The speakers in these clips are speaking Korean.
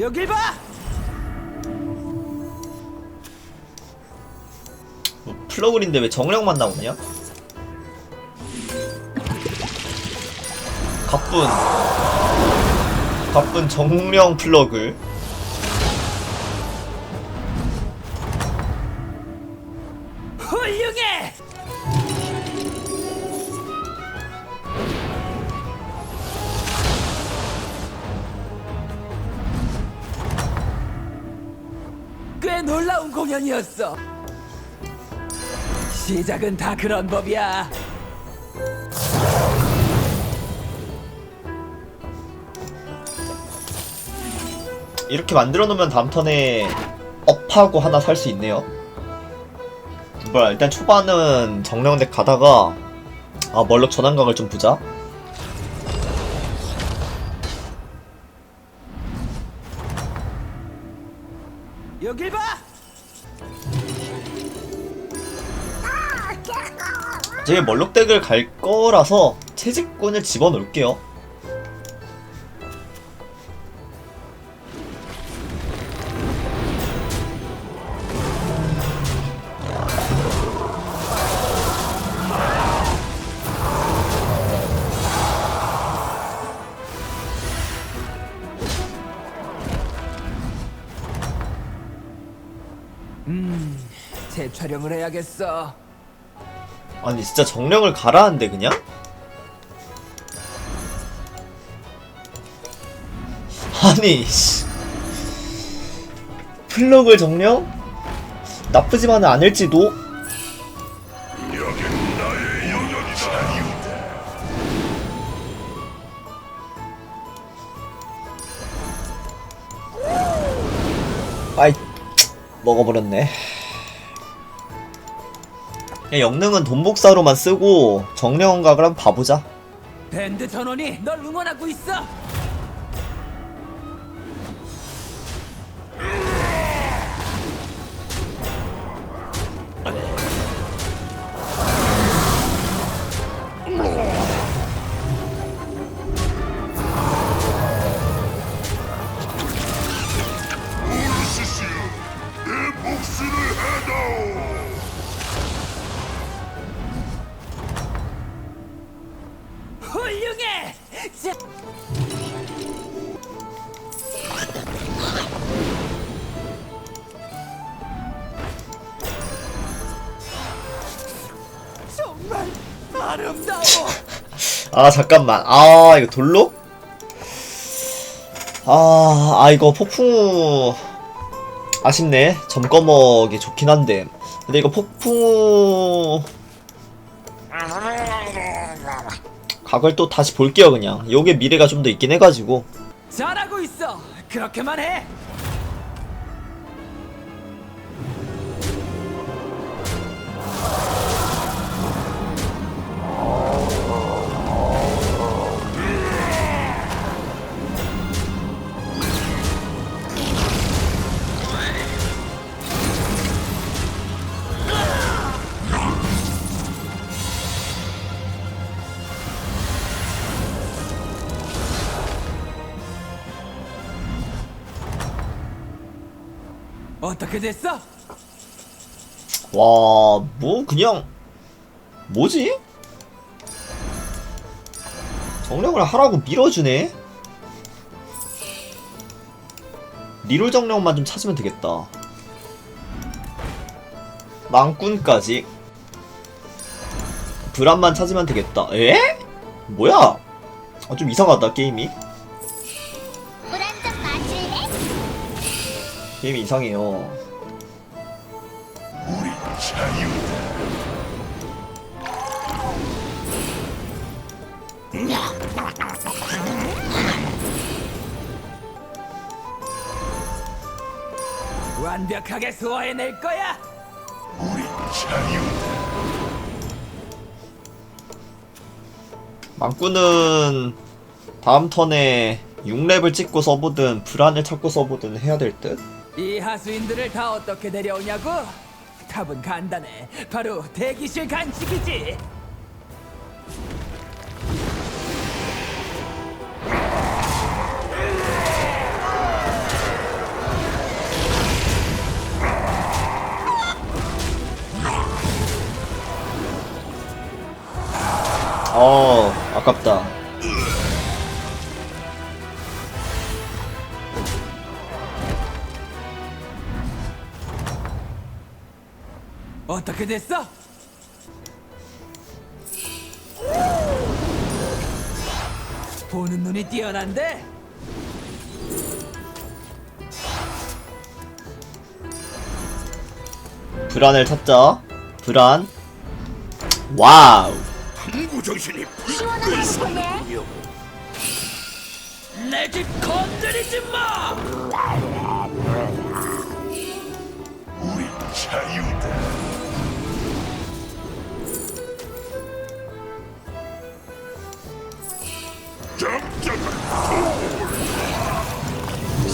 여길 봐! 뭐 플러그인데 왜 정령만 나오냐? 가쁜 가쁜 정령 플러그 공연이었어. 시작은 다 그런 법이야. 이렇게 만들어 놓으면 다음 턴에 업하고 하나 살 수 있네요 뭐야 일단 초반은 정령덱 가다가 아 멀럭 전환각을 좀 보자 여길 봐! 제가 멀럭덱을 갈 거라서 채집꾼을 집어넣을게요 재촬영을 해야겠어. 아니 진짜 정령을 가라는데 그냥? 아니 씨 플러그 정령? 나쁘지만은 않을지도? 아이 먹어버렸네 그냥 영능은 돈복사로만 쓰고 정령각을 한번 봐보자 밴드 전원이 널 응원하고 있어. 아 잠깐만 아 이거 돌로? 아, 아 이거 폭풍우 아쉽네 점꺼먹이 좋긴 한데 근데 이거 폭풍우 각을 또 다시 볼게요 그냥 요게 미래가 좀 더 있긴 해가지고 잘하고 있어. 그렇게만 해. 어떻게 됐어? 와 뭐 그냥 뭐지? 정령을 하라고 밀어주네? 리롤 정령만 좀 찾으면 되겠다 망꾼까지 브란만 찾으면 되겠다 에? 뭐야? 아, 좀 이상하다 게임이 게임이 이상해요 우리. 완벽하게 소화해낼 거야. 우리 자유다. 망꾼은 다음 턴에 6렙을 찍고 써보든 브란을 찾고 써보든 해야 될 듯? 이 하수인들을 다 어떻게 데려오냐고? 답은 간단해. 바로 대기실 간식이지. 어 아깝다 어떻게 됐어? 보는 눈이 뛰어난데? 불안을 찾자 불안 와우 항구 정신이 시원하게 보내. 내집 건드리지 마! 우리 자유다.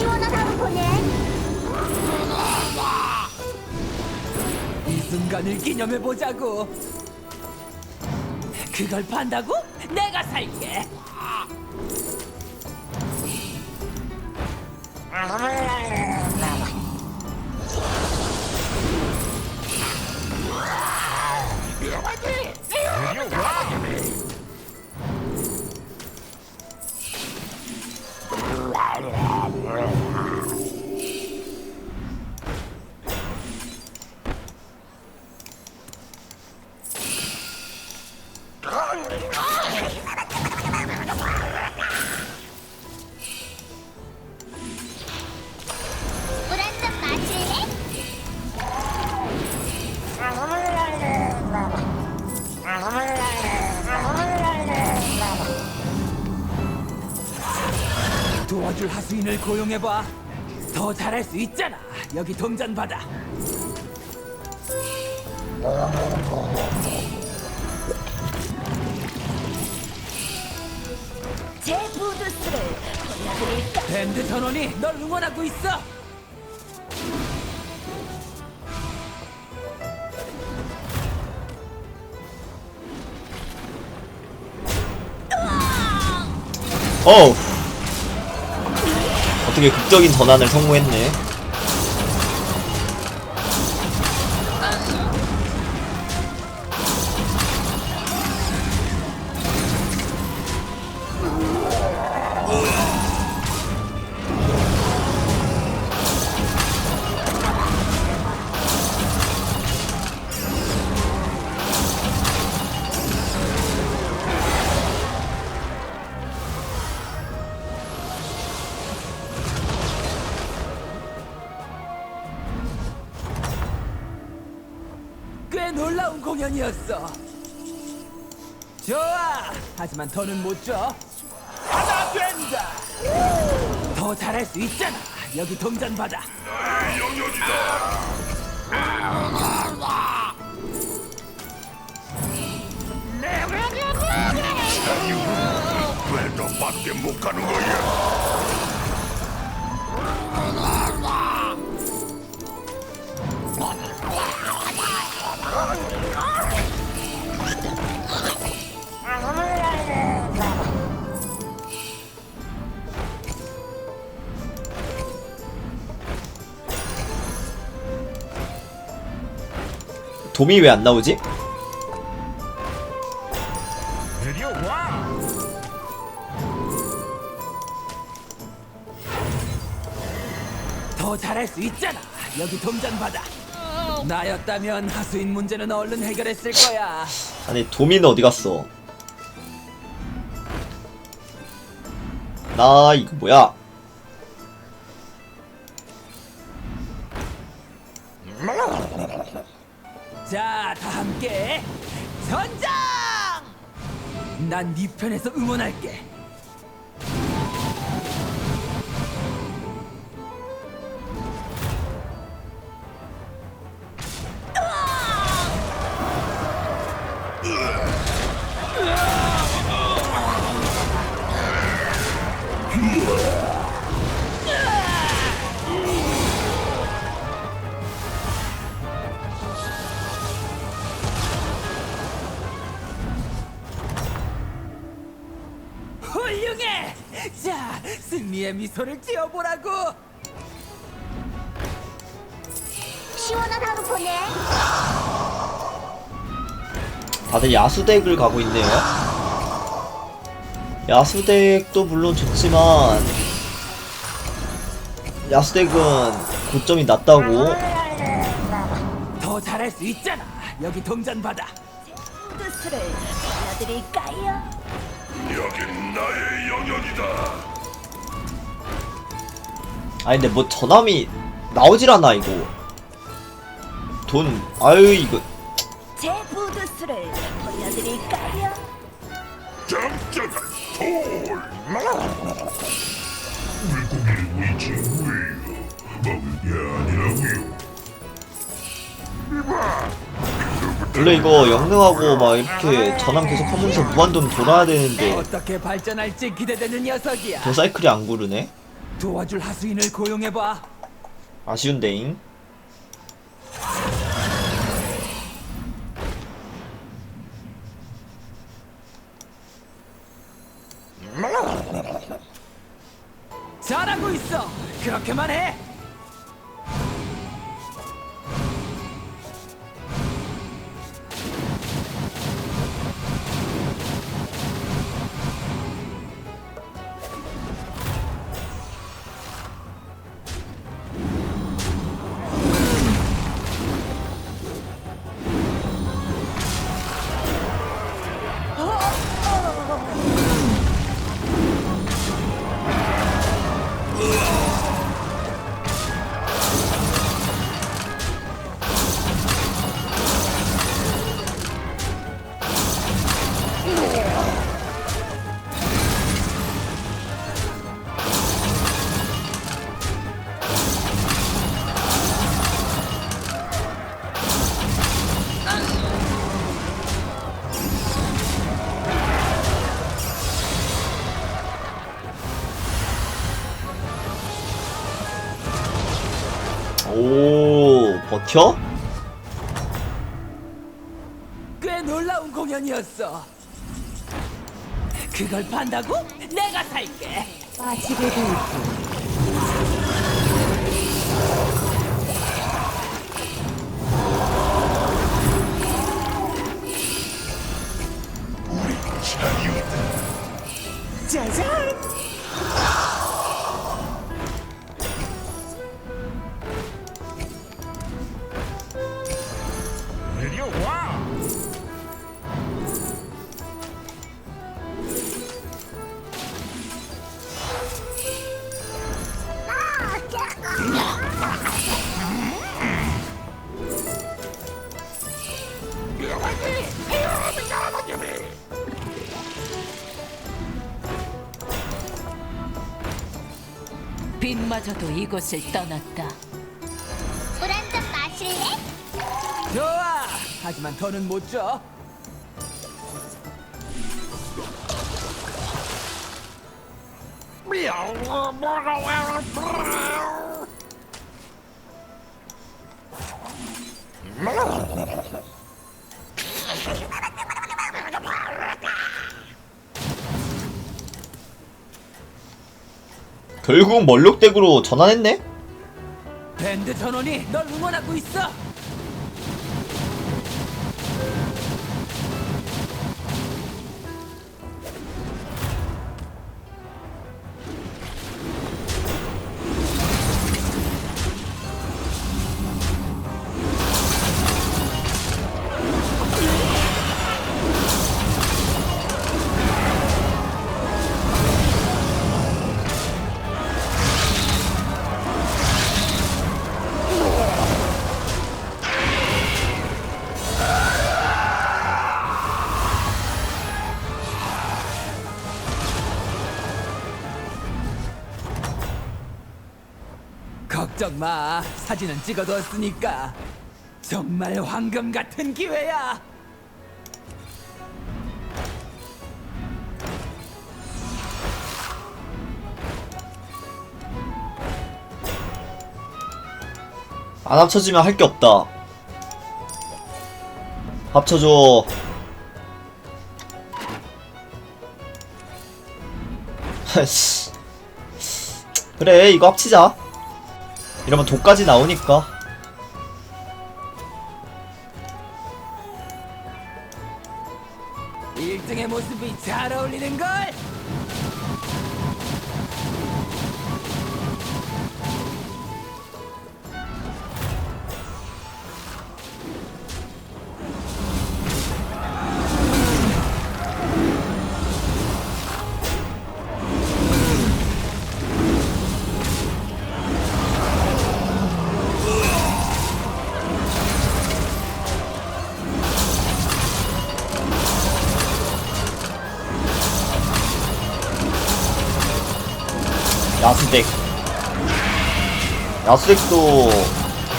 시원하게 보내. 이 순간을 기념해 보자고. 그걸 판다고? 내가 살게. 하수인을 고용해봐. 더 잘할 수 있잖아. 여기 동전 받아. 제 부두스를 골라드릴까? 밴드 전원이 널 응원하고 있어. 어 우 어떻게 극적인 전환을 성공했네 꽤 놀라운 공연이었어. 좋아. 하지만 더는 못 줘. 하나 된다. 더 잘할 수 있잖아. 여기 동전 받아. 왜 너 밖에 못 가는 거야? 돔이 왜 안 나오지? 더 잘할 수 있잖아. 여기 동전 받아. 나였다면 하수인 문제는 얼른 해결했을 거야. 아니 도미는 어디 갔어? 나 이거 뭐야? 전장! 난 네 편에서 응원할게. 미소를 띄워보라고! 시원한 하루 보내. 다들 야수덱을 가고 있네요. 야수덱도 물론 좋지만 야수덱은 고점이 낮다고 더 잘할 수 있잖아. 여기 동전 받아. 부두스를 보여드릴까요? 여긴 나의 영역이다. 아니 근데 뭐 전함이 나오질 않아 이거 돈 아유 이거 제 부두스를 보여드릴까요? 짱짱한 돌. 물고기를 위지 왜요? 먹을 게 아니라고요. 원래 이거 영능하고 막 이렇게 전함 계속 하면서 무한돈 돌아야 되는데 어떻게 발전할지 기대되는 녀석이야. 돈 사이클이 안 구르네 도와줄 하수인을 고용해봐. 아쉬운데잉 잘하고 있어. 그렇게만 해. 오 버텨? 꽤 놀라운 공연이었어. 그걸 판다고? 내가 살게. 빛마저도 이곳을 떠났다. 물 한 잔 마실래? 좋아. 하지만 더는 못 줘. 결국 멀록덱으로 전환했네? 밴드 전원이 널 응원하고 있어. 마. 사진은 찍어뒀으니까. 정말 황금 같은 기회야. 안 합쳐지면 할 게 없다. 합쳐줘. 씨. 그래, 이거 합치자. 이러면 도까지 나오니까. 야수덱 야수덱도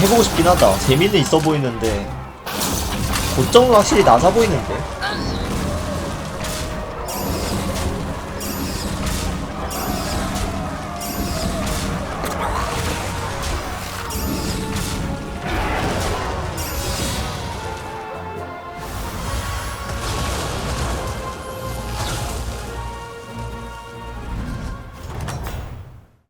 해보고 싶긴 하다. 재미는 있어 보이는데 고점은 확실히 낮아 보이는데